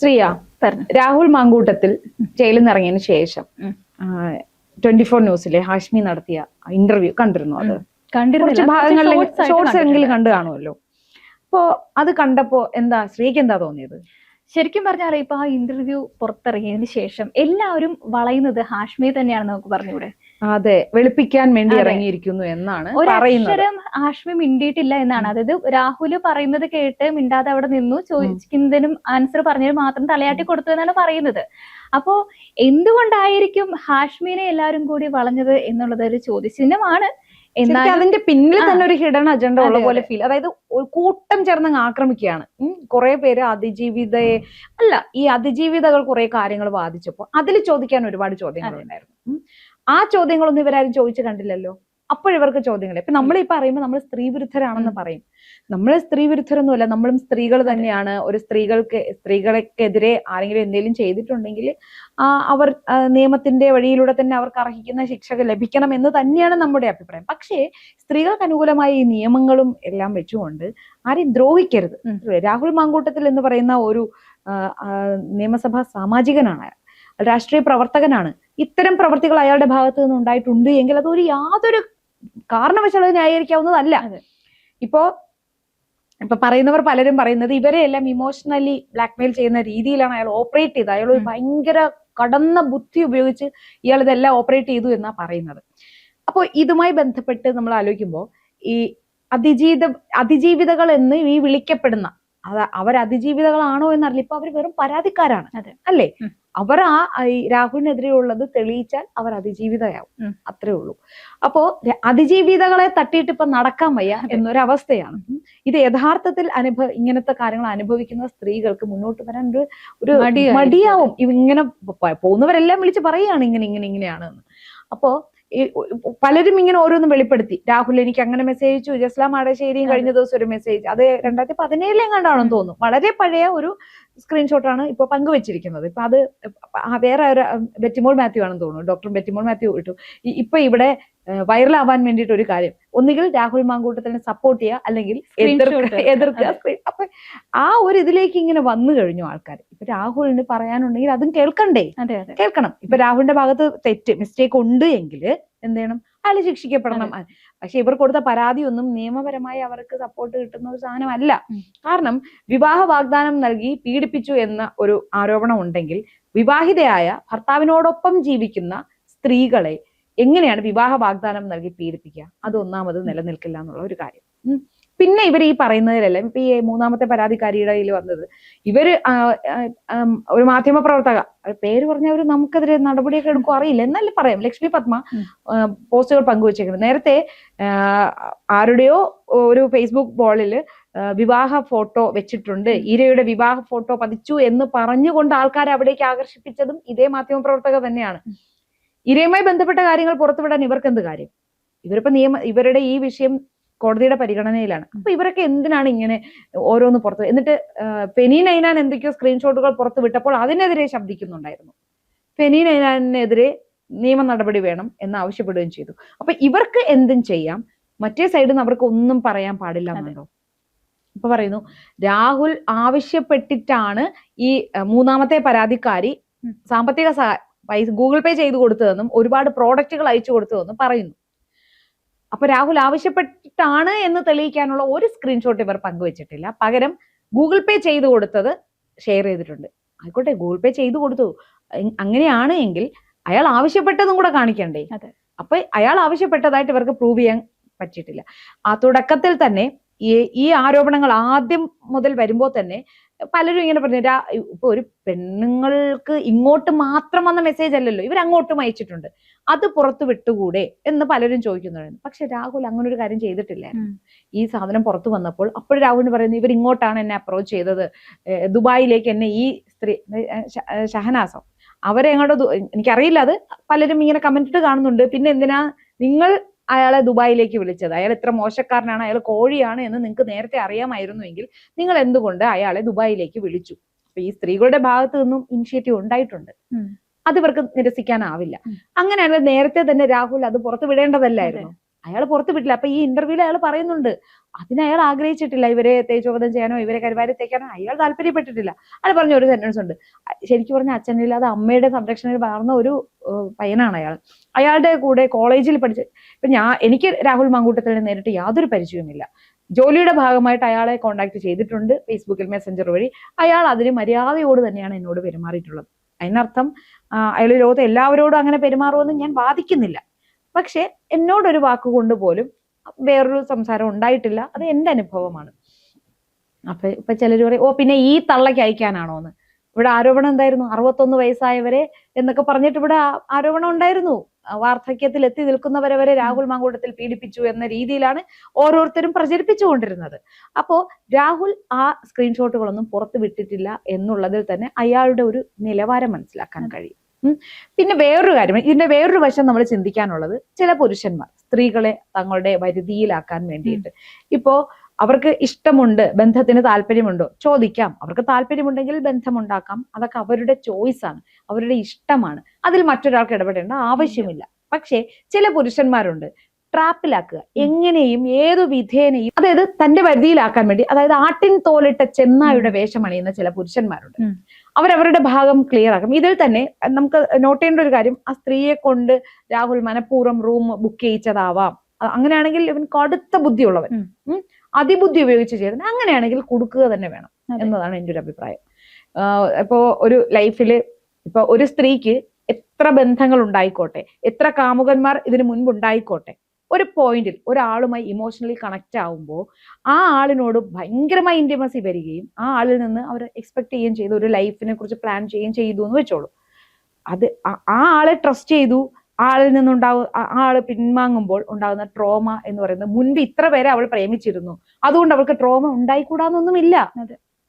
ശ്രീയ രാഹുൽ മാങ്കൂട്ടത്തിൽ ജയിലിൽ നിന്നിറങ്ങിയതിന് ശേഷം twenty four ന്യൂസിലെ Hashmi നടത്തിയ ഇന്റർവ്യൂ കണ്ടിരുന്നു അത്? കണ്ടിരുന്നു ഭാഗങ്ങളിൽ ഷോർട്സ് എങ്കിലും. കണ്ടു കാണുമല്ലോ. അപ്പോ അത് കണ്ടപ്പോ എന്താ ശ്രീക്ക് എന്താ തോന്നിയത്? ശരിക്കും പറഞ്ഞാൽ ഇപ്പൊ ആ ഇന്റർവ്യൂ പുറത്തിറങ്ങിയതിന് ശേഷം എല്ലാവരും വളയുന്നത് ഹാഷ്മി തന്നെയാണെന്ന് നമുക്ക് പറഞ്ഞൂടെ? അതെ വെളുപ്പിക്കാൻ വേണ്ടി ഇറങ്ങിയിരിക്കുന്നു എന്നാണ് ഒരക്ഷരം ഹാഷ്മി മിണ്ടിയിട്ടില്ല എന്നാണ്. അതായത് രാഹുൽ പറയുന്നത് കേട്ട് മിണ്ടാതെ അവിടെ നിന്നു ചോദിക്കുന്നതിനും ആൻസർ പറഞ്ഞതിന് മാത്രം തലയാട്ടി കൊടുത്തു എന്നാണ് പറയുന്നത്. അപ്പോ എന്തുകൊണ്ടായിരിക്കും ഹാഷ്മിനെ എല്ലാവരും കൂടി വളഞ്ഞത് എന്നുള്ളത് ഒരു ചോദ്യചിഹ്നമാണ്. അതിന്റെ പിന്നിൽ തന്നെ ഒരു ഹിഡൻ അജണ്ട ഉള്ള പോലെ ഫീൽ അതായത് കൂട്ടം ചേർന്ന് ആക്രമിക്കുകയാണ്. കുറെ പേര് അതിജീവിതയെ അല്ല ഈ അതിജീവിതകൾ കുറെ കാര്യങ്ങൾ വാദിച്ചപ്പോൾ അതിൽ ചോദിക്കാൻ ഒരുപാട് ചോദ്യങ്ങൾ. ഉണ്ടായിരുന്നു. ആ ചോദ്യങ്ങളൊന്നും ഇവരാരും ചോദിച്ചു കണ്ടില്ലല്ലോ. അപ്പോഴിവർക്ക് ചോദ്യങ്ങൾ ഇപ്പൊ നമ്മൾ ഈ പറയുമ്പോൾ നമ്മൾ സ്ത്രീ വിരുദ്ധരാണെന്ന് പറയും. നമ്മൾ സ്ത്രീ വിരുദ്ധരൊന്നുമല്ല. നമ്മളും സ്ത്രീകൾ തന്നെയാണ്. ഒരു സ്ത്രീകൾക്ക് സ്ത്രീകൾക്കെതിരെ ആരെങ്കിലും എന്തെങ്കിലും ചെയ്തിട്ടുണ്ടെങ്കിൽ ആ അവർ നിയമത്തിന്റെ വഴിയിലൂടെ തന്നെ അവർക്ക് അർഹിക്കുന്ന ശിക്ഷ ലഭിക്കണം എന്ന് തന്നെയാണ് നമ്മുടെ അഭിപ്രായം. പക്ഷേ സ്ത്രീകൾക്ക് അനുകൂലമായ ഈ നിയമങ്ങളും എല്ലാം വെച്ചുകൊണ്ട് ആരെയും ദ്രോഹിക്കരുത്. രാഹുൽ മാങ്കൂട്ടത്തിൽ എന്ന് പറയുന്ന ഒരു നിയമസഭാ സാമാജികനാണ്. രാഷ്ട്രീയ പ്രവർത്തകനാണ്. ഇത്തരം പ്രവർത്തികൾ അയാളുടെ ഭാഗത്ത് നിന്ന് ഉണ്ടായിട്ടുണ്ട് എങ്കിൽ അതൊരു യാതൊരു കാരണവശാലും ന്യായീകരിക്കാവുന്നതല്ല. അതെ. ഇപ്പോ ഇപ്പൊ പറയുന്നവർ പലരും പറയുന്നത് ഇവരെ എല്ലാം ഇമോഷണലി ബ്ലാക്ക്മെയിൽ ചെയ്യുന്ന രീതിയിലാണ് അയാൾ ഓപ്പറേറ്റ് ചെയ്തത്. അയാൾ ഒരു ഭയങ്കര കടന്ന ബുദ്ധി ഉപയോഗിച്ച് ഇയാൾ ഇതെല്ലാം ഓപ്പറേറ്റ് ചെയ്തു എന്നാ പറയുന്നത്. അപ്പോൾ ഇതുമായി ബന്ധപ്പെട്ട് നമ്മൾ ആലോചിക്കുമ്പോൾ ഈ അതിജീവിത അതിജീവിതകൾ എന്ന് ഈ വിളിക്കപ്പെടുന്ന അത് അവർ അതിജീവിതകളാണോ എന്നറിയില്ല. ഇപ്പൊ അവർ വെറും പരാതിക്കാരാണ്. അല്ലേ. അവർ ആ ഈ രാഹുലിനെതിരെ ഉള്ളത് തെളിയിച്ചാൽ അവർ അതിജീവിതയാവും. അത്രേ ഉള്ളൂ. അപ്പോ അതിജീവിതകളെ തട്ടിയിട്ട് ഇപ്പൊ നടക്കാൻ വയ്യ. എന്നൊരവസ്ഥയാണ്. ഇത് യഥാർത്ഥത്തിൽ അനുഭവ ഇങ്ങനത്തെ കാര്യങ്ങൾ അനുഭവിക്കുന്ന സ്ത്രീകൾക്ക് മുന്നോട്ട് വരാൻ ഒരു ഒരു മടിയാവും. ഇങ്ങനെ പോകുന്നവരെല്ലാം വിളിച്ച് പറയുകയാണ് ഇങ്ങനെ ഇങ്ങനെ ഇങ്ങനെയാണ് അപ്പോ പലരും ഇങ്ങനെ ഓരോന്നും വെളിപ്പെടുത്തി. രാഹുൽ എനിക്ക് അങ്ങനെ മെസ്സേജ് അയച്ചു. ജസ്ലാം ആടശ്ശേരിയും കഴിഞ്ഞ ദിവസം ഒരു മെസ്സേജ് അത് രണ്ടായിരത്തി പതിനേഴിലെങ്ങാണ്ടാണെന്ന് തോന്നുന്നു. വളരെ പഴയ ഒരു സ്ക്രീൻഷോട്ടാണ് ഇപ്പൊ പങ്കുവച്ചിരിക്കുന്നത്. ഇപ്പൊ അത് വേറെ ഒരു ബെറ്റിമോൾ മാത്യു ആണെന്ന് തോന്നുന്നു. ഡോക്ടർ ബെറ്റിമോൾ മാത്യു ഇട്ടു. ഇപ്പൊ ഇവിടെ വൈറലാവാൻ വേണ്ടിയിട്ട് ഒരു കാര്യം. ഒന്നുകിൽ രാഹുൽ മാങ്കൂട്ടത്തിനെ സപ്പോർട്ട് ചെയ്യുക അല്ലെങ്കിൽ എതിർക്കുക. അപ്പൊ ആ ഒരു ഇതിലേക്ക് ഇങ്ങനെ വന്നു കഴിഞ്ഞു ആൾക്കാർ. ഇപ്പൊ രാഹുലിന് പറയാനുണ്ടെങ്കിൽ അതും കേൾക്കണ്ടേ? കേൾക്കണം. ഇപ്പൊ രാഹുലിന്റെ ഭാഗത്ത് തെറ്റ് മിസ്റ്റേക്ക് ഉണ്ട് എങ്കിൽ എന്ത് ചെയ്യണം? അയാൾ ശിക്ഷിക്കപ്പെടണം. പക്ഷെ ഇവർ കൊടുത്ത പരാതി ഒന്നും നിയമപരമായി അവർക്ക് സപ്പോർട്ട് കിട്ടുന്ന ഒരു സാധനമല്ല. കാരണം വിവാഹ വാഗ്ദാനം നൽകി പീഡിപ്പിച്ചു എന്ന ഒരു ആരോപണം ഉണ്ടെങ്കിൽ വിവാഹിതയായ ഭർത്താവിനോടൊപ്പം ജീവിക്കുന്ന സ്ത്രീകളെ എങ്ങനെയാണ് വിവാഹ വാഗ്ദാനം നൽകി പീഡിപ്പിക്കുക അത് ഒന്നാമത് നിലനിൽക്കില്ല എന്നുള്ള ഒരു കാര്യം ഉം. പിന്നെ ഇവർ ഈ പറയുന്നതിലല്ലേ ഇപ്പൊ ഈ മൂന്നാമത്തെ പരാതിക്കാരിയുടെ കയ്യിൽ വന്നത്. ഇവർ ഒരു മാധ്യമ പ്രവർത്തക പേര് പറഞ്ഞവർ നമുക്കെതിരെ നടപടിയൊക്കെ എടുക്കും അറിയില്ല. എന്നല്ലേ പറയാം ലക്ഷ്മി പത്മ പോസ്റ്റുകൾ പങ്കുവച്ചേക്കുന്നത് നേരത്തെ ആരുടെയോ ഒരു ഫേസ്ബുക്ക് ബോളിൽ വിവാഹ ഫോട്ടോ വെച്ചിട്ടുണ്ട്. ഇരയുടെ വിവാഹ ഫോട്ടോ പതിച്ചു എന്ന് പറഞ്ഞുകൊണ്ട് ആൾക്കാരെ അവിടേക്ക് ആകർഷിപ്പിച്ചതും ഇതേ മാധ്യമ പ്രവർത്തക തന്നെയാണ്. ഇരയുമായി ബന്ധപ്പെട്ട കാര്യങ്ങൾ പുറത്തുവിടാൻ ഇവർക്ക് എന്ത് കാര്യം? ഇവരിപ്പോ നിയമ ഇവരുടെ ഈ വിഷയം കോടതിയുടെ പരിഗണനയിലാണ്. അപ്പൊ ഇവരൊക്കെ എന്തിനാണ് ഇങ്ങനെ ഓരോന്ന് പുറത്ത് എന്നിട്ട് പെനി നൈനാൻ എന്തൊക്കെയോ സ്ക്രീൻഷോട്ടുകൾ പുറത്ത് വിട്ടപ്പോൾ അതിനെതിരെ ശബ്ദിക്കുന്നുണ്ടായിരുന്നു. ഫെനി നൈനാനെതിരെ നിയമ നടപടി വേണം എന്ന് ആവശ്യപ്പെടുകയും ചെയ്തു. അപ്പൊ ഇവർക്ക് എന്തും ചെയ്യാം. മറ്റേ സൈഡിൽ നിന്ന് അവർക്ക് ഒന്നും പറയാൻ പാടില്ല എന്നുണ്ടോ? ഇപ്പൊ പറയുന്നു രാഹുൽ ആവശ്യപ്പെട്ടിട്ടാണ് ഈ മൂന്നാമത്തെ പരാതിക്കാരി സാമ്പത്തിക സഹായ ഗൂഗിൾ പേ ചെയ്തു കൊടുത്തതെന്നും ഒരുപാട് പ്രോഡക്റ്റുകൾ അയച്ചു കൊടുത്തതെന്നും പറയുന്നു. അപ്പൊ രാഹുൽ ആവശ്യപ്പെട്ടിട്ടാണ് എന്ന് തെളിയിക്കാനുള്ള ഒരു സ്ക്രീൻഷോട്ട് ഇവർ പങ്കുവച്ചിട്ടില്ല. പകരം ഗൂഗിൾ പേ ചെയ്തു കൊടുത്തത് ഷെയർ ചെയ്തിട്ടുണ്ട്. ആയിക്കോട്ടെ ഗൂഗിൾ പേ ചെയ്തു കൊടുത്തു. അങ്ങനെയാണ് എങ്കിൽ അയാൾ ആവശ്യപ്പെട്ടതും കൂടെ കാണിക്കണ്ടേ. അപ്പൊ അയാൾ ആവശ്യപ്പെട്ടതായിട്ട് ഇവർക്ക് പ്രൂവ് ചെയ്യാൻ പറ്റിയിട്ടില്ല. ആ തുടക്കത്തിൽ തന്നെ ഈ ഈ ആരോപണങ്ങൾ ആദ്യം മുതൽ വരുമ്പോൾ തന്നെ പലരും ഇങ്ങനെ പറഞ്ഞു ഇപ്പൊ ഒരു പെണ്ണുങ്ങൾക്ക് ഇങ്ങോട്ട് മാത്രം വന്ന മെസ്സേജ് അല്ലല്ലോ ഇവർ അങ്ങോട്ടും അയച്ചിട്ടുണ്ട്. അത് പുറത്തു വിട്ടുകൂടെ? എന്ന് പലരും ചോദിക്കുന്നുണ്ട്. പക്ഷെ രാഹുൽ അങ്ങനെ ഒരു കാര്യം ചെയ്തിട്ടില്ല. ഈ സാധനം പുറത്തു വന്നപ്പോൾ അപ്പോൾ രാഹുലിന് പറയുന്നത് ഇവർ ഇങ്ങോട്ടാണ് എന്നെ അപ്രോച്ച് ചെയ്തത്. ദുബായിലേക്ക് എന്നെ ഈ സ്ത്രീ ഷഹനാസം. അവരെ എങ്ങോട്ടോ എനിക്കറിയില്ല അത്. പലരും ഇങ്ങനെ കമന്റ് കാണുന്നുണ്ട്. പിന്നെ എന്തിനാ നിങ്ങൾ അയാളെ ദുബായിലേക്ക് വിളിച്ചത്. അയാൾ ഇത്ര മോശക്കാരനാണ് അയാൾ കോഴിയാണ് എന്ന് നിങ്ങൾക്ക് നേരത്തെ അറിയാമായിരുന്നുവെങ്കിൽ നിങ്ങൾ എന്തുകൊണ്ട് അയാളെ ദുബായിലേക്ക് വിളിച്ചു? അപ്പൊ ഈ സ്ത്രീകളുടെ ഭാഗത്തു നിന്നും ഇനിഷ്യേറ്റീവ് ഉണ്ടായിട്ടുണ്ട്. അത് ഇവർക്ക് നിരസിക്കാനാവില്ല. അങ്ങനെയാണെങ്കിൽ നേരത്തെ തന്നെ രാഹുൽ അത് പുറത്തു വിടേണ്ടതല്ലായിരുന്നു? അയാൾ പുറത്ത് വിട്ടില്ല. അപ്പൊ ഈ ഇന്റർവ്യൂവിൽ അയാൾ പറയുന്നുണ്ട് അതിന് അയാൾ ആഗ്രഹിച്ചിട്ടില്ല ഇവരെ തേജോവധം ചെയ്യാനോ ഇവരെ കരുവാരി തേക്കാനോ. അയാൾ താല്പര്യപ്പെട്ടിട്ടില്ല. അയാൾ പറഞ്ഞ ഒരു സെന്റൻസ് ഉണ്ട്. ശരിക്കും പറഞ്ഞ അച്ഛനില്ലാതെ അമ്മയുടെ സംരക്ഷണയിൽ വളർന്ന ഒരു പയ്യനാണ് അയാൾ അയാളുടെ കൂടെ കോളേജിൽ പഠിച്ച ഇപ്പൊ ഞാൻ എനിക്ക് രാഹുൽ മാങ്കൂട്ടത്തിൽ നേരിട്ട് യാതൊരു പരിചയവുമില്ല. ജോലിയുടെ ഭാഗമായിട്ട് അയാളെ കോണ്ടാക്ട് ചെയ്തിട്ടുണ്ട് ഫേസ്ബുക്കിൽ മെസ്സഞ്ചർ വഴി. അയാൾ അതിന് മര്യാദയോട് തന്നെയാണ് എന്നോട് പെരുമാറിയിട്ടുള്ളത്. അതിനർത്ഥം അയാൾ ലോകത്തെ എല്ലാവരോടും അങ്ങനെ പെരുമാറുമെന്ന് ഞാൻ വാദിക്കുന്നില്ല. പക്ഷെ എന്നോടൊരു വാക്കുകൊണ്ട് പോലും വേറൊരു സംസാരം ഉണ്ടായിട്ടില്ല. അത് എന്റെ അനുഭവമാണ്. അപ്പൊ ഇപ്പൊ ചിലർ പറയും ഓ പിന്നെ ഈ തള്ളയ്ക്ക് അയക്കാനാണോ എന്ന്? ഇവിടെ ആരോപണം എന്തായിരുന്നു? അറുപത്തൊന്ന് വയസ്സായവരെ എന്നൊക്കെ പറഞ്ഞിട്ട് ഇവിടെ ആരോപണം ഉണ്ടായിരുന്നു. വാർദ്ധക്യത്തിൽ എത്തി നിൽക്കുന്നവരെ വരെ രാഹുൽ മാങ്കൂട്ടത്തിൽ പീഡിപ്പിച്ചു എന്ന രീതിയിലാണ് ഓരോരുത്തരും പ്രചരിപ്പിച്ചുകൊണ്ടിരുന്നത് അപ്പോ രാഹുൽ ആ സ്ക്രീൻഷോട്ടുകളൊന്നും പുറത്തു വിട്ടിട്ടില്ല എന്നുള്ളതിൽ തന്നെ അയാളുടെ ഒരു നിലവാരം മനസ്സിലാക്കാൻ കഴിയും. പിന്നെ വേറൊരു കാര്യം ഇതിന്റെ വേറൊരു വശം നമ്മൾ ചിന്തിക്കാനുള്ളത് ചില പുരുഷന്മാർ സ്ത്രീകളെ തങ്ങളുടെ വരുതിയിലാക്കാൻ വേണ്ടിയിട്ട്. ഇപ്പോ അവർക്ക് ഇഷ്ടമുണ്ട് ബന്ധത്തിന് താല്പര്യമുണ്ടോ? ചോദിക്കാം. അവർക്ക് താല്പര്യമുണ്ടെങ്കിൽ ബന്ധമുണ്ടാക്കാം. അതൊക്കെ അവരുടെ ചോയ്സ് ആണ് അവരുടെ ഇഷ്ടമാണ്. അതിൽ മറ്റൊരാൾക്ക് ഇടപെടേണ്ട ആവശ്യമില്ല. പക്ഷേ ചില പുരുഷന്മാരുണ്ട് ട്രാപ്പിലാക്കുക. എങ്ങനെയും ഏതു വിധേനയും അതായത് തന്റെ വരുതിയിലാക്കാൻ വേണ്ടി അതായത് ആട്ടിൻ തോലിട്ട ചെന്നായുടെ വേഷം അണിയുന്ന ചില പുരുഷന്മാരുണ്ട്. അവരവരുടെ ഭാഗം ക്ലിയർ ആക്കും. ഇതിൽ തന്നെ നമുക്ക് നോട്ട് ചെയ്യേണ്ട ഒരു കാര്യം ആ സ്ത്രീയെ കൊണ്ട് രാഹുൽ മനഃപൂർവം റൂം ബുക്ക് ചെയ്യിച്ചതാവാം. അങ്ങനെയാണെങ്കിൽ ഇവൻ കടുത്ത ബുദ്ധിയുള്ളവൻ. അതിബുദ്ധി ഉപയോഗിച്ച് ചെയ്തത് അങ്ങനെയാണെങ്കിൽ കൊടുക്കുക തന്നെ വേണം. എന്നതാണ് എന്റെ ഒരു അഭിപ്രായം. ഇപ്പോ ഒരു ലൈഫിൽ ഇപ്പൊ ഒരു സ്ത്രീക്ക് എത്ര ബന്ധങ്ങൾ ഉണ്ടായിക്കോട്ടെ എത്ര കാമുകന്മാർ ഇതിനു മുൻപ് ഉണ്ടായിക്കോട്ടെ ഒരു പോയിന്റിൽ ഒരാളുമായി ഇമോഷണലി കണക്റ്റ് ആവുമ്പോൾ ആ ആളിനോട് ഭയങ്കരമായി ഇന്റിമസി വരികയും ആ ആളിൽ നിന്ന് അവർ എക്സ്പെക്ട് ചെയ്യുകയും ചെയ്തു. ഒരു ലൈഫിനെ കുറിച്ച് പ്ലാൻ ചെയ്യുകയും ചെയ്തു എന്ന് വെച്ചോളൂ. അത് ആ- ആളെ ട്രസ്റ്റ് ചെയ്തു. ആളിൽ നിന്നുണ്ടാവും ആൾ പിൻവാങ്ങുമ്പോൾ ഉണ്ടാകുന്ന ട്രോമ എന്ന് പറയുന്നത് മുൻപ് ഇത്ര പേരെ അവൾ പ്രേമിച്ചിരുന്നു. അതുകൊണ്ട് അവൾക്ക് ട്രോമ ഉണ്ടായിക്കൂടാന്നൊന്നുമില്ല.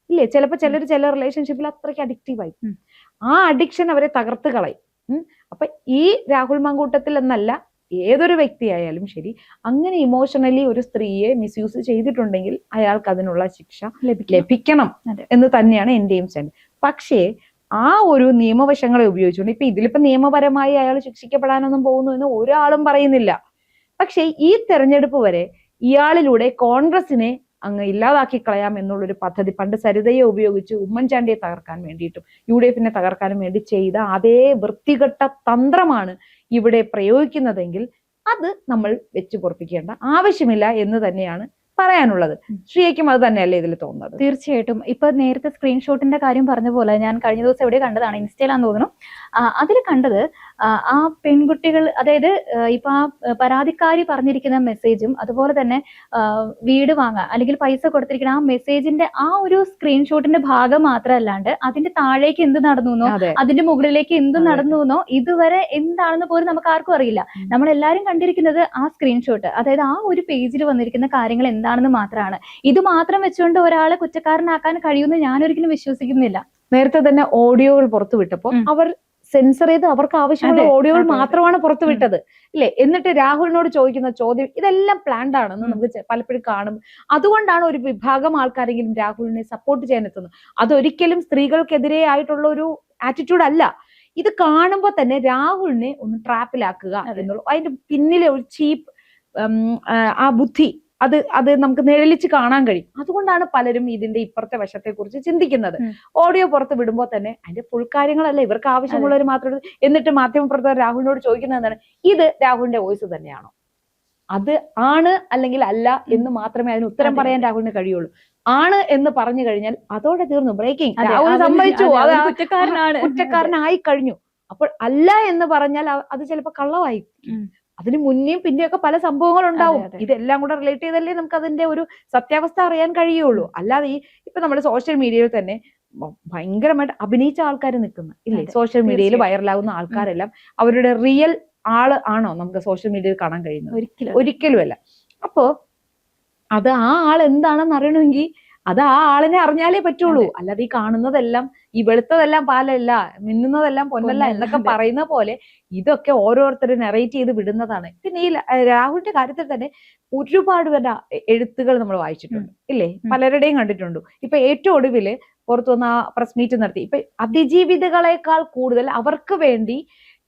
ഇല്ലേ? ചിലപ്പോൾ ചിലർ ചില റിലേഷൻഷിപ്പിൽ അത്രയ്ക്ക് അഡിക്റ്റീവ് ആയി. ഉം. ആ അഡിക്ഷൻ അവരെ തകർത്ത് കളയും. അപ്പൊ ഈ രാഹുൽ മാങ്കൂട്ടത്തിൽ എന്നല്ല ഏതൊരു വ്യക്തിയായാലും ശരി അങ്ങനെ ഇമോഷണലി ഒരു സ്ത്രീയെ മിസ്യൂസ് ചെയ്തിട്ടുണ്ടെങ്കിൽ അയാൾക്ക് അതിനുള്ള ശിക്ഷ ലഭിക്കും ലഭിക്കണം എന്ന് തന്നെയാണ് എന്റെയും സ്റ്റാൻഡ് പക്ഷേ ആ ഒരു നിയമവശങ്ങളെ ഉപയോഗിച്ചുകൊണ്ട് ഇപ്പൊ ഇതിലിപ്പോ നിയമപരമായി അയാൾ ശിക്ഷിക്കപ്പെടാനൊന്നും പോകുന്നു എന്ന് ഒരാളും പറയുന്നില്ല. പക്ഷേ ഈ തെരഞ്ഞെടുപ്പ് വരെ ഇയാളിലൂടെ കോൺഗ്രസിനെ അങ്ങ് ഇല്ലാതാക്കി കളയാം എന്നുള്ളൊരു പദ്ധതി പണ്ട് സരിതയെ ഉപയോഗിച്ച് ഉമ്മൻചാണ്ടിയെ തകർക്കാൻ വേണ്ടിയിട്ടും യു ഡി എഫിനെ തകർക്കാനും വേണ്ടി ചെയ്ത അതേ വൃത്തികെട്ട തന്ത്രമാണ് ഇവിടെ പ്രയോഗിക്കുന്നതെങ്കിൽ അത് നമ്മൾ വെച്ച് പൊറപ്പിക്കേണ്ട ആവശ്യമില്ല എന്ന് തന്നെയാണ് പറയാനുള്ളത്. ശ്രീയയ്ക്കും അത് തന്നെയല്ലേ ഇതിൽ തോന്നുന്നത്? തീർച്ചയായിട്ടും. ഇപ്പൊ നേരത്തെ സ്ക്രീൻഷോട്ടിന്റെ കാര്യം പറഞ്ഞ പോലെ ഞാൻ കഴിഞ്ഞ ദിവസം എവിടെ കണ്ടതാണ്. ഇൻസ്റ്റയിലാന്ന് തോന്നുന്നു. അതിൽ കണ്ടത് ആ, പെൺകുട്ടികൾ അതായത് ഇപ്പൊ ആ പരാതിക്കാരി പറഞ്ഞിരിക്കുന്ന മെസ്സേജും അതുപോലെ തന്നെ വീട് വാങ്ങാൻ അല്ലെങ്കിൽ പൈസ കൊടുത്തിരിക്കുന്ന ആ മെസ്സേജിന്റെ ആ ഒരു സ്ക്രീൻഷോട്ടിന്റെ ഭാഗം മാത്രമല്ലാണ്ട് അതിന്റെ താഴേക്ക് എന്ത് നടന്നു എന്നോ അതെ. അതിന്റെ മുകളിലേക്ക് എന്ത് അതെ. നടന്നു എന്നോ ഇതുവരെ എന്താണെന്ന് പോലും നമുക്ക് ആർക്കും അറിയില്ല. നമ്മൾ എല്ലാവരും കണ്ടിരിക്കുന്നത് ആ സ്ക്രീൻഷോട്ട് അതായത് ആ ഒരു പേജിൽ വന്നിരിക്കുന്ന കാര്യങ്ങൾ എന്താണെന്ന് മാത്രമാണ്. ഇത് മാത്രം വെച്ചുകൊണ്ട് ഒരാളെ കുറ്റക്കാരനാക്കാൻ കഴിയുമെന്ന് ഞാൻ ഒരിക്കലും വിശ്വസിക്കുന്നില്ല. നേരത്തെ തന്നെ ഓഡിയോകൾ പുറത്തു വിട്ടപ്പോൾ അവർ സെൻസർ ചെയ്ത് അവർക്ക് ആവശ്യമുള്ള ഓഡിയോകൾ. മാത്രമാണ് പുറത്തുവിട്ടത് ഇല്ലേ? എന്നിട്ട് രാഹുലിനോട് ചോദിക്കുന്ന ചോദ്യം ഇതെല്ലാം പ്ലാൻഡ് ആണെന്ന് നമുക്ക് പലപ്പോഴും കാണും. അതുകൊണ്ടാണ് ഒരു വിഭാഗം ആൾക്കാരെങ്കിലും രാഹുലിനെ സപ്പോർട്ട് ചെയ്യാൻ എത്തുന്നത്. അതൊരിക്കലും സ്ത്രീകൾക്കെതിരെ ആയിട്ടുള്ള ഒരു ആറ്റിറ്റ്യൂഡ് അല്ല. ഇത് കാണുമ്പോൾ തന്നെ രാഹുലിനെ ഒന്ന് ട്രാപ്പിലാക്കുക എന്നുള്ള. അതിന്റെ പിന്നിലെ ഒരു ചീപ്പ് ആ ബുദ്ധി അത് അത് നമുക്ക് നിഴലിച്ച് കാണാൻ കഴിയും. അതുകൊണ്ടാണ് പലരും ഇതിന്റെ ഇപ്പുറത്തെ വശത്തെ കുറിച്ച് ചിന്തിക്കുന്നത് ഓഡിയോ പുറത്ത് വിടുമ്പോൾ തന്നെ അതിന്റെ ഫുൾ കാര്യങ്ങളല്ല? ഇവർക്ക് ആവശ്യമുള്ളവർ മാത്രം എടുത്ത് എന്നിട്ട് മാധ്യമപ്രവർത്തകർ രാഹുലിനോട് ചോദിക്കുന്നത് എന്താണ്? ഇത് രാഹുലിന്റെ വോയിസ് തന്നെയാണോ? അത് ആണ് അല്ലെങ്കിൽ അല്ല എന്ന് മാത്രമേ അതിന് ഉത്തരം പറയാൻ രാഹുലിന് കഴിയുള്ളൂ. ആണ് എന്ന് പറഞ്ഞു കഴിഞ്ഞാൽ അതോടെ തീർന്നു. ബ്രേക്കിംഗ് രാഹുൽ സമ്മതിച്ചു. കുറ്റക്കാരനായി കഴിഞ്ഞു. അപ്പോൾ അല്ല എന്ന് പറഞ്ഞാൽ അത് ചിലപ്പോൾ കള്ളമായി. അതിന് മുന്നേയും പിന്നെയൊക്കെ പല സംഭവങ്ങൾ ഉണ്ടാവും ഇതെല്ലാം കൂടെ റിലേറ്റ് ചെയ്തല്ലേ നമുക്ക് അതിന്റെ ഒരു സത്യാവസ്ഥ അറിയാൻ കഴിയുള്ളൂ. അല്ലാതെ ഈ ഇപ്പൊ നമ്മുടെ സോഷ്യൽ മീഡിയയിൽ തന്നെ ഭയങ്കരമായിട്ട് അഭിനയിച്ച ആൾക്കാർ നിൽക്കുന്ന. ഇല്ലേ? സോഷ്യൽ മീഡിയയിൽ വൈറലാകുന്ന ആൾക്കാരെല്ലാം അവരുടെ റിയൽ ആൾ ആണോ നമുക്ക് സോഷ്യൽ മീഡിയയിൽ കാണാൻ കഴിയുന്നത്? ഒരിക്കലും അല്ല അപ്പോ അത് ആ ആൾ എന്താണെന്ന് അറിയണമെങ്കിൽ അത് ആ ആളിനെ അറിഞ്ഞാലേ പറ്റുള്ളൂ. അല്ലാതെ ഈ കാണുന്നതെല്ലാം ഈ വെളുത്തതെല്ലാം പാലല്ല മിന്നുന്നതെല്ലാം പൊന്നല്ല എന്നൊക്കെ പറയുന്ന പോലെ ഇതൊക്കെ ഓരോരുത്തരും നെറേറ്റ് ചെയ്ത് വിടുന്നതാണ്. പിന്നെ ഈ രാഹുലിന്റെ കാര്യത്തിൽ തന്നെ ഒരുപാട് പേരുടെ എഴുത്തുകൾ നമ്മൾ വായിച്ചിട്ടുണ്ട്. ഇല്ലേ? പലരുടെയും കണ്ടിട്ടുണ്ട്. ഇപ്പൊ ഏറ്റവും ഒടുവിൽ പുറത്തു വന്ന ആ പ്രസ് മീറ്റ് നടത്തി. ഇപ്പൊ അതിജീവിതകളെക്കാൾ കൂടുതൽ അവർക്ക് വേണ്ടി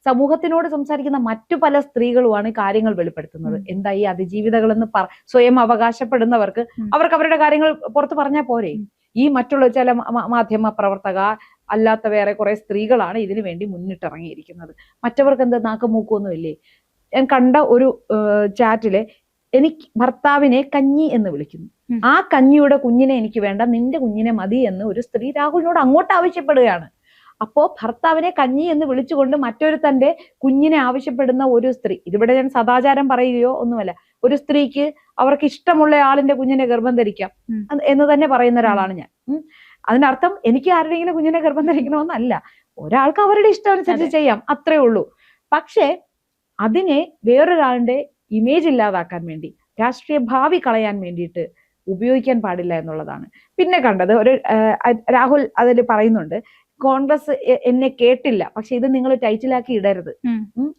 സമൂഹത്തിനോട് സംസാരിക്കുന്ന മറ്റു പല സ്ത്രീകളുമാണ് കാര്യങ്ങൾ വെളിപ്പെടുത്തുന്നത്. എന്താ ഈ അതിജീവിതകൾ എന്ന് പറ സ്വയം അവകാശപ്പെടുന്നവർക്ക് അവർക്ക് അവരുടെ കാര്യങ്ങൾ പുറത്ത് പറഞ്ഞാൽ പോരെ. ഈ മറ്റുള്ള ചില മാധ്യമ പ്രവർത്തക അല്ലാത്ത വേറെ കുറെ സ്ത്രീകളാണ് ഇതിനു വേണ്ടി മുന്നിട്ടിറങ്ങിയിരിക്കുന്നത്. മറ്റവർക്ക് എന്താ നാക്ക് മൂക്കൊന്നുമില്ലേ ഞാൻ കണ്ട ഒരു ചാറ്റിൽ എനിക്ക് ഭർത്താവിനെ കഞ്ഞി എന്ന് വിളിക്കുന്നു. ആ കഞ്ഞിയുടെ കുഞ്ഞിനെ എനിക്ക് വേണ്ട നിന്റെ കുഞ്ഞിനെ മതി എന്ന് ഒരു സ്ത്രീ രാഹുലിനോട് അങ്ങോട്ട് ആവശ്യപ്പെടുകയാണ്. അപ്പോ ഭർത്താവിനെ കഞ്ഞി എന്ന് വിളിച്ചുകൊണ്ട് മറ്റൊരു തന്റെ കുഞ്ഞിനെ ആവശ്യപ്പെടുന്ന ഒരു സ്ത്രീ ഇതിവിടെ ഞാൻ സദാചാരം പറയുകയോ ഒന്നുമല്ല ഒരു സ്ത്രീക്ക് അവർക്ക് ഇഷ്ടമുള്ള ആളിന്റെ കുഞ്ഞിനെ ഗർഭം ധരിക്കാം എന്ന് തന്നെ പറയുന്ന ഒരാളാണ് ഞാൻ. അതിനർത്ഥം എനിക്ക് ആരുടെയെങ്കിലും കുഞ്ഞിനെ ഗർഭം ധരിക്കണമെന്നല്ല. ഒരാൾക്ക് അവരുടെ ഇഷ്ടം അനുസരിച്ച് ചെയ്യാം അത്രേ ഉള്ളൂ. പക്ഷേ അതിനെ വേറൊരാളുടെ ഇമേജ് ഇല്ലാതാക്കാൻ വേണ്ടി രാഷ്ട്രീയ ഭാവി കളയാൻ വേണ്ടിയിട്ട് ഉപയോഗിക്കാൻ പാടില്ല എന്നുള്ളതാണ്. പിന്നെ കണ്ടത് ഒരു രാഹുൽ അതിൽ പറയുന്നുണ്ട് കോൺഗ്രസ് എന്നെ കേട്ടില്ല. പക്ഷെ ഇത് നിങ്ങൾ ടൈറ്റിലാക്കി ഇടരുത്.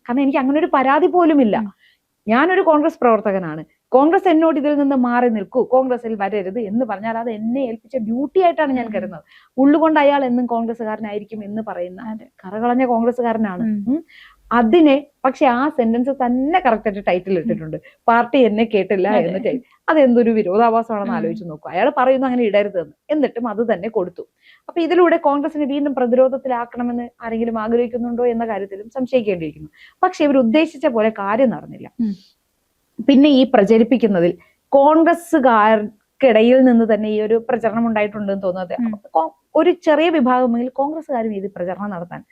കാരണം എനിക്ക് അങ്ങനെ ഒരു പരാതി പോലും ഇല്ല ഞാനൊരു കോൺഗ്രസ് പ്രവർത്തകനാണ്. കോൺഗ്രസ് എന്നോട് ഇതിൽ നിന്ന് മാറി നിൽക്കൂ. കോൺഗ്രസിൽ വരരുത് എന്ന് പറഞ്ഞാൽ അത് എന്നെ ഏൽപ്പിച്ച ഡ്യൂട്ടി ആയിട്ടാണ് ഞാൻ കരുതുന്നത്. ഉള്ളുകൊണ്ട് അയാൾ എന്നും കോൺഗ്രസ്സുകാരനായിരിക്കും എന്ന് പറയുന്ന കറകളഞ്ഞ കോൺഗ്രസ്സുകാരനാണ്. അതിനെ പക്ഷെ ആ സെന്റൻസ് തന്നെ കറക്റ്റ് ആയിട്ട് ടൈറ്റിൽ ഇട്ടിട്ടുണ്ട്. പാർട്ടി എന്നെ കേട്ടില്ല എന്ന് ടൈ- അതെന്തൊരു വിരോധാഭാസമാണെന്ന്. ആലോചിച്ച് നോക്കൂ. അയാൾ പറയുന്നു അങ്ങനെ ഇടരുതെന്ന് എന്നിട്ടും അത് തന്നെ കൊടുത്തു. അപ്പൊ ഇതിലൂടെ കോൺഗ്രസിനെ വീണ്ടും പ്രതിരോധത്തിലാക്കണമെന്ന് ആരെങ്കിലും ആഗ്രഹിക്കുന്നുണ്ടോ എന്ന കാര്യത്തിലും സംശയിക്കേണ്ടിയിരിക്കുന്നു. പക്ഷെ ഇവർ ഉദ്ദേശിച്ച പോലെ കാര്യം നടന്നില്ല. പിന്നെ ഈ പ്രചരിപ്പിക്കുന്നതിൽ കോൺഗ്രസ്സുകാർക്കിടയിൽ നിന്ന് തന്നെ ഈ ഒരു പ്രചരണം ഉണ്ടായിട്ടുണ്ടെന്ന് തോന്നുന്നത്. ഒരു ചെറിയ വിഭാഗമെങ്കിൽ കോൺഗ്രസ്സുകാരും ഇത് പ്രചരണം നടത്താൻ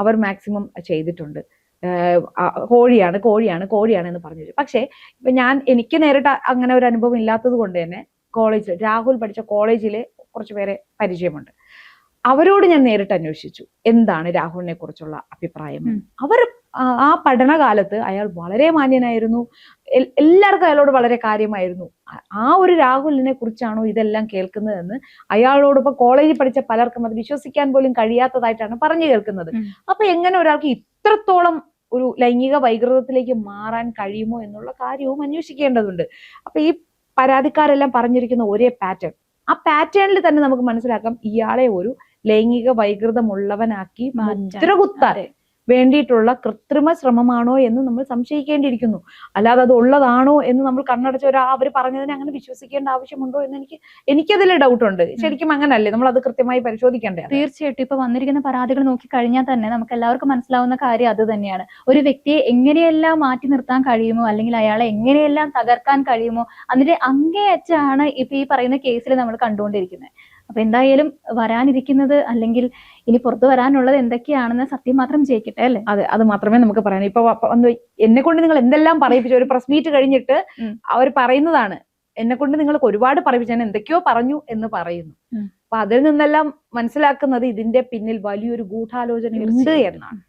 അവർ മാക്സിമം ചെയ്തിട്ടുണ്ട്. കോഴിയാണ് കോഴിയാണ് കോഴിയാണ് എന്ന് പറഞ്ഞു തരും പക്ഷേ ഇപ്പൊ ഞാൻ എനിക്ക് നേരിട്ട് അങ്ങനെ ഒരു അനുഭവം ഇല്ലാത്തത് കൊണ്ട് തന്നെ കോളേജിൽ രാഹുൽ പഠിച്ച കോളേജിൽ കുറച്ച് പേരെ പരിചയമുണ്ട്. അവരോട് ഞാൻ നേരിട്ട് അന്വേഷിച്ചു. എന്താണ് രാഹുലിനെ കുറിച്ചുള്ള അഭിപ്രായം അവർ ആ- പഠനകാലത്ത് അയാൾ വളരെ മാന്യനായിരുന്നു. എല്ലാവർക്കും അയാളോട് വളരെ കാര്യമായിരുന്നു. ആ- ഒരു രാഹുലിനെ കുറിച്ചാണോ ഇതെല്ലാം കേൾക്കുന്നതെന്ന് അയാളോടൊപ്പം കോളേജിൽ പഠിച്ച പലർക്കും അത് വിശ്വസിക്കാൻ പോലും കഴിയാത്തതായിട്ടാണ് പറഞ്ഞു കേൾക്കുന്നത്. അപ്പൊ എങ്ങനെ ഒരാൾക്ക് ഇത്രത്തോളം ഒരു ലൈംഗിക വൈകൃതത്തിലേക്ക് മാറാൻ കഴിയുമോ എന്നുള്ള കാര്യവും അന്വേഷിക്കേണ്ടതുണ്ട് അപ്പൊ ഈ പരാതിക്കാരെല്ലാം പറഞ്ഞിരിക്കുന്ന ഒരേ പാറ്റേൺ ആ പാറ്റേണിൽ തന്നെ നമുക്ക് മനസ്സിലാക്കാം ഇയാളെ ഒരു ലൈംഗിക വൈകൃതമുള്ളവനാക്കി. മുദ്ര കുത്താൻ. വേണ്ടിയിട്ടുള്ള കൃത്രിമ ശ്രമമാണോ എന്ന് നമ്മൾ സംശയിക്കേണ്ടിയിരിക്കുന്നു. അല്ലാതെ അത് ഉള്ളതാണോ എന്ന് നമ്മൾ കണ്ണടച്ച ഒരാ അവർ പറഞ്ഞതിനെ അങ്ങനെ വിശ്വസിക്കേണ്ട ആവശ്യമുണ്ടോ എന്ന് എനിക്ക് എനിക്കതിൽ ഡൗട്ട് ഉണ്ട്. ശരിക്കും അങ്ങനല്ലേ? നമ്മൾ അത് കൃത്യമായി പരിശോധിക്കേണ്ടത്? തീർച്ചയായിട്ടും. ഇപ്പൊ വന്നിരിക്കുന്ന പരാതികൾ നോക്കി കഴിഞ്ഞാൽ തന്നെ നമുക്ക് എല്ലാവർക്കും മനസ്സിലാവുന്ന കാര്യം അത് തന്നെയാണ്. ഒരു വ്യക്തിയെ എങ്ങനെയെല്ലാം മാറ്റി നിർത്താൻ കഴിയുമോ? അല്ലെങ്കിൽ അയാളെ എങ്ങനെയെല്ലാം തകർക്കാൻ കഴിയുമോ? അതിന്റെ അങ്ങേയറ്റാണ് ഇപ്പൊ ഈ പറയുന്ന കേസിൽ നമ്മൾ കണ്ടുകൊണ്ടിരിക്കുന്നത്. അപ്പൊ എന്തായാലും വരാനിരിക്കുന്നത് അല്ലെങ്കിൽ ഇനി പുറത്തു വരാനുള്ളത് എന്തൊക്കെയാണെന്ന് സത്യം മാത്രം ജയിക്കട്ടെ അല്ലെ? അതെ അത് മാത്രമേ നമുക്ക് പറയാൻ ഇപ്പൊ എന്നെ കൊണ്ട് നിങ്ങൾ എന്തെല്ലാം പറയിപ്പിച്ചു? ഒരു പ്രസ് മീറ്റ് കഴിഞ്ഞിട്ട്. അവർ പറയുന്നതാണ്. എന്നെ കൊണ്ട് നിങ്ങൾക്ക് ഒരുപാട് പറയിപ്പിച്ചു. ഞാൻ എന്തൊക്കെയോ പറഞ്ഞു എന്ന് പറയുന്നു. അപ്പൊ അതിൽ നിന്നെല്ലാം മനസ്സിലാക്കുന്നത് ഇതിന്റെ പിന്നിൽ വലിയൊരു ഗൂഢാലോചന ഉണ്ട്. എന്നാണ്.